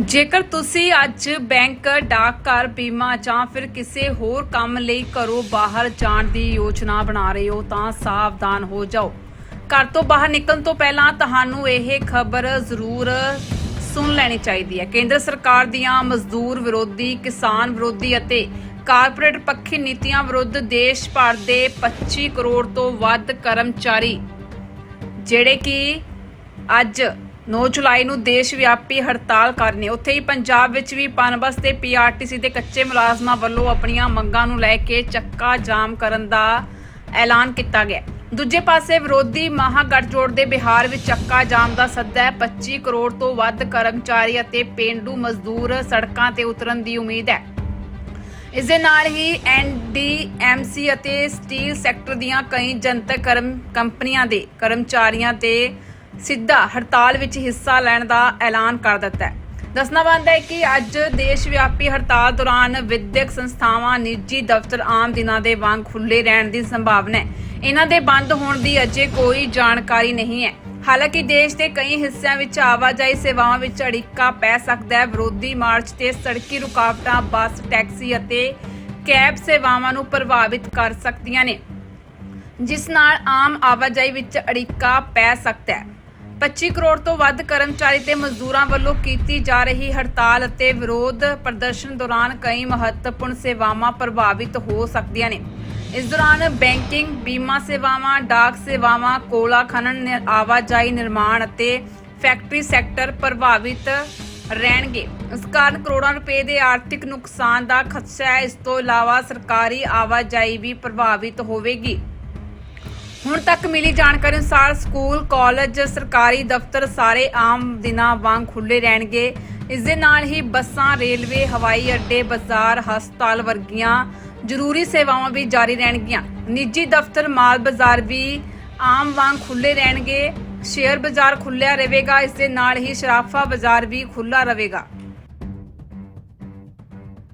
ਜੇਕਰ ਤੁਸੀਂ ਅੱਜ ਬੈਂਕ ਡਾਕਘਰ ਬੀਮਾ ਜਾਂ ਫਿਰ ਕਿਸੇ ਹੋਰ ਕੰਮ ਲਈ ਘਰੋਂ ਬਾਹਰ ਜਾਣ ਦੀ ਯੋਜਨਾ ਬਣਾ ਰਹੇ ਹੋ ਤਾਂ ਸਾਵਧਾਨ ਹੋ ਜਾਓ। ਘਰ ਤੋਂ ਬਾਹਰ ਨਿਕਲਣ ਤੋਂ ਪਹਿਲਾਂ ਤੁਹਾਨੂੰ ਇਹ ਖਬਰ ਜ਼ਰੂਰ ਸੁਣ ਲੈਣੀ ਚਾਹੀਦੀ ਹੈ। ਕੇਂਦਰ ਸਰਕਾਰ ਦੀਆਂ ਮਜ਼ਦੂਰ ਵਿਰੋਧੀ, ਕਿਸਾਨ ਵਿਰੋਧੀ ਅਤੇ ਕਾਰਪੋਰੇਟ ਪੱਖੀ ਨੀਤੀਆਂ ਵਿਰੁੱਧ ਦੇਸ਼ ਭਰ ਦੇ 25 ਕਰੋੜ ਤੋਂ ਵੱਧ ਕਰਮਚਾਰੀ, ਜਿਹੜੇ ਕਿ ਅੱਜ 9 ਜੁਲਾਈ ਨੂੰ ਦੇਸ਼ ਵਿਆਪੀ ਹੜਤਾਲ ਕਰਨੇ। ਉੱਥੇ ਹੀ ਪੰਜਾਬ ਵਿੱਚ ਵੀ ਪਨਬਸ ਤੇ ਪੀਆਰਟੀਸੀ ਦੇ ਕੱਚੇ ਮੁਲਾਜ਼ਮਾਂ ਵੱਲੋਂ ਆਪਣੀਆਂ ਮੰਗਾਂ ਨੂੰ ਲੈ ਕੇ ਚੱਕਾ ਜਾਮ ਕਰਨ ਦਾ ਐਲਾਨ ਕੀਤਾ ਗਿਆ। ਦੂਜੇ ਪਾਸੇ ਵਿਰੋਧੀ ਮਹਾਗਠਜੋੜ ਦੇ ਬਿਹਾਰ ਵਿੱਚ ਚੱਕਾ ਜਾਮ ਦਾ ਸੱਦਾ ਹੈ। 25 ਕਰੋੜ ਤੋਂ ਵੱਧ ਕਰਮਚਾਰੀ ਅਤੇ ਪੇਂਡੂ ਮਜ਼ਦੂਰ ਸੜਕਾਂ ਤੇ ਉਤਰਨ ਦੀ ਉਮੀਦ ਹੈ। ਇਸ ਦੇ ਨਾਲ ਹੀ ਐਨਡੀਐਮਸੀ ਅਤੇ ਸਟੀਲ ਸੈਕਟਰ ਦੀਆਂ ਕਈ ਜਨਤਕ ਕਰਮ ਕੰਪਨੀਆਂ ਦੇ ਕਰਮਚਾਰੀਆਂ ਤੇ ਸਿੱਧਾ ਹੜਤਾਲ ਵਿੱਚ ਹਿੱਸਾ ਲੈਣ ਦਾ ਐਲਾਨ ਕਰ ਦਿੱਤਾ ਹੈ। ਦੱਸਣਾ ਬੰਦਾ ਹੈ ਕਿ ਅੱਜ ਦੇਸ਼ ਵਿਆਪੀ ਹੜਤਾਲ ਦੌਰਾਨ ਵਿਦਿਅਕ ਸੰਸਥਾਵਾਂ, ਨਿੱਜੀ ਦਫ਼ਤਰ ਆਮ ਦਿਨਾਂ ਦੇ ਵਾਂਗ ਖੁੱਲੇ ਰਹਿਣ ਦੀ ਸੰਭਾਵਨਾ ਹੈ। ਇਹਨਾਂ ਦੇ ਬੰਦ ਹੋਣ ਦੀ ਅਜੇ ਕੋਈ ਜਾਣਕਾਰੀ ਨਹੀਂ ਹੈ। ਹਾਲਾਂਕਿ ਦੇਸ਼ ਦੇ ਕਈ ਹਿੱਸਿਆਂ ਵਿੱਚ ਆਵਾਜਾਈ ਸੇਵਾਵਾਂ ਵਿੱਚ ਅੜਿੱਕਾ ਪੈ ਸਕਦਾ ਹੈ। ਵਿਰੋਧੀ ਮਾਰਚ ਤੇ ਸੜਕੀ ਰੁਕਾਵਟਾਂ, ਬੱਸ, ਟੈਕਸੀ ਅਤੇ ਕੈਬ ਸੇਵਾਵਾਂ ਨੂੰ ਪ੍ਰਭਾਵਿਤ ਕਰ ਸਕਦੀਆਂ ਨੇ, ਜਿਸ ਨਾਲ ਆਮ ਆਵਾਜਾਈ ਵਿੱਚ ਅੜਿੱਕਾ ਪੈ ਸਕਦਾ ਹੈ। 25 ਕਰੋੜ ਤੋਂ ਵੱਧ ਕਰਮਚਾਰੀ ਤੇ ਮਜ਼ਦੂਰਾਂ ਵੱਲੋਂ ਕੀਤੀ ਜਾ ਰਹੀ ਹੜਤਾਲ ਅਤੇ ਵਿਰੋਧ ਪ੍ਰਦਰਸ਼ਨ ਦੌਰਾਨ ਕਈ ਮਹੱਤਵਪੂਰਨ ਸੇਵਾਵਾਂ ਪ੍ਰਭਾਵਿਤ ਹੋ ਸਕਦੀਆਂ ਨੇ। ਇਸ ਦੌਰਾਨ ਬੈਂਕਿੰਗ, ਬੀਮਾ ਸੇਵਾਵਾਂ, ਡਾਕ ਸੇਵਾਵਾਂ, ਕੋਲਾ ਖਨਨ ਆਵਾਜਾਈ ਨਿਰਮਾਣ ਅਤੇ ਫੈਕਟਰੀ ਸੈਕਟਰ ਪ੍ਰਭਾਵਿਤ ਰਹਿਣਗੇ। ਇਸ ਕਾਰਨ ਕਰੋੜਾਂ ਰੁਪਏ ਦੇ ਆਰਥਿਕ ਨੁਕਸਾਨ ਦਾ ਖਦਸ਼ਾ ਹੈ। ਇਸ ਤੋਂ ਇਲਾਵਾ ਸਰਕਾਰੀ ਆਵਾਜਾਈ ਵੀ ਪ੍ਰਭਾਵਿਤ ਹੋਵੇਗੀ। ਹੁਣ ਤੱਕ ਮਿਲੀ ਜਾਣਕਾਰੀ ਅਨੁਸਾਰ ਸਕੂਲ, ਕਾਲਜ, ਸਰਕਾਰੀ ਦਫ਼ਤਰ ਸਾਰੇ ਆਮ ਦਿਨਾਂ ਵਾਂਗ ਖੁੱਲੇ ਰਹਿਣਗੇ। ਇਸ ਦੇ ਨਾਲ ਹੀ ਬੱਸਾਂ, ਰੇਲਵੇ, ਹਵਾਈ ਅੱਡੇ, ਬਾਜ਼ਾਰ, ਹਸਪਤਾਲ ਵਰਗੀਆਂ ਜ਼ਰੂਰੀ ਸੇਵਾਵਾਂ ਵੀ ਜਾਰੀ ਰਹਿਣਗੀਆਂ। ਨਿੱਜੀ ਦਫ਼ਤਰ, ਮਾਲ ਬਾਜ਼ਾਰ ਵੀ ਆਮ ਵਾਂਗ ਖੁੱਲੇ ਰਹਿਣਗੇ। ਸ਼ੇਅਰ ਬਾਜ਼ਾਰ ਖੁੱਲਿਆ ਰਹੇਗਾ, ਇਸ ਦੇ ਨਾਲ ਹੀ ਸ਼ਰਾਫਾ ਬਾਜ਼ਾਰ ਵੀ ਖੁੱਲਾ ਰਹੇਗਾ।